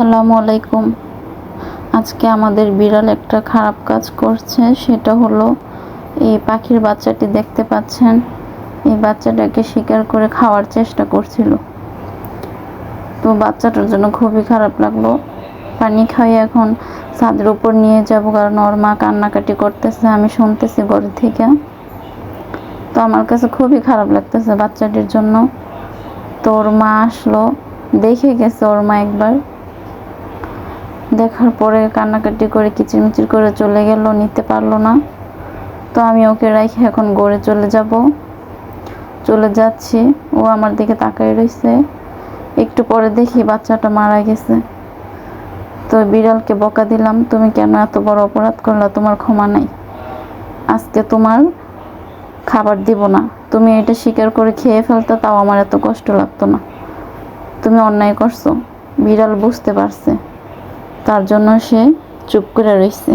আসসালামু আলাইকুম। আজকে আমাদের বিড়াল একটা খারাপ কাজ করছে, সেটা হলো এই পাখির বাচ্চাটি দেখতে পাচ্ছেন। এই বাচ্চাটাকে শিকার করে খাওয়ার চেষ্টা করছিল। তো বাচ্চাটার জন্য খুবই খারাপ লাগল। পানি খাইয়ে এখন, ছাদের উপর নিয়ে যাব কারণ ওর মা কান্নাকাটি করতেছে, আমি শুনতেছি ঘর থেকে। তো আমার কাছে খুবই খারাপ লাগতেছে বাচ্চাটির জন্য। তো ওর মা আসলো, দেখে গেছে ওর মা একবার। দেখার পরে কান্নাকাটি করে কিচিরমিচির করে চলে গেল, নিতে পারল না। তো আমি ওকে রেখে এখন গড়ে চলে যাব। চলে যাচ্ছি। ও আমার দিকে তাকাই রয়েছে একটু পরে দেখি বাচ্চাটা মারা গেছে। তো বিড়ালকে বকা দিলাম, তুমি কেন এত বড় অপরাধ করলা? তোমার ক্ষমা নাই। আজকে তোমার খাবার দিব না। তুমি এটা স্বীকার করে খেয়ে ফেলতে, তাও আমার এত কষ্ট লাগতো না। তুমি অন্যায় করছ। বিড়াল বুঝতে পারছে। তার জন্য সে চুপ করে রয়েছে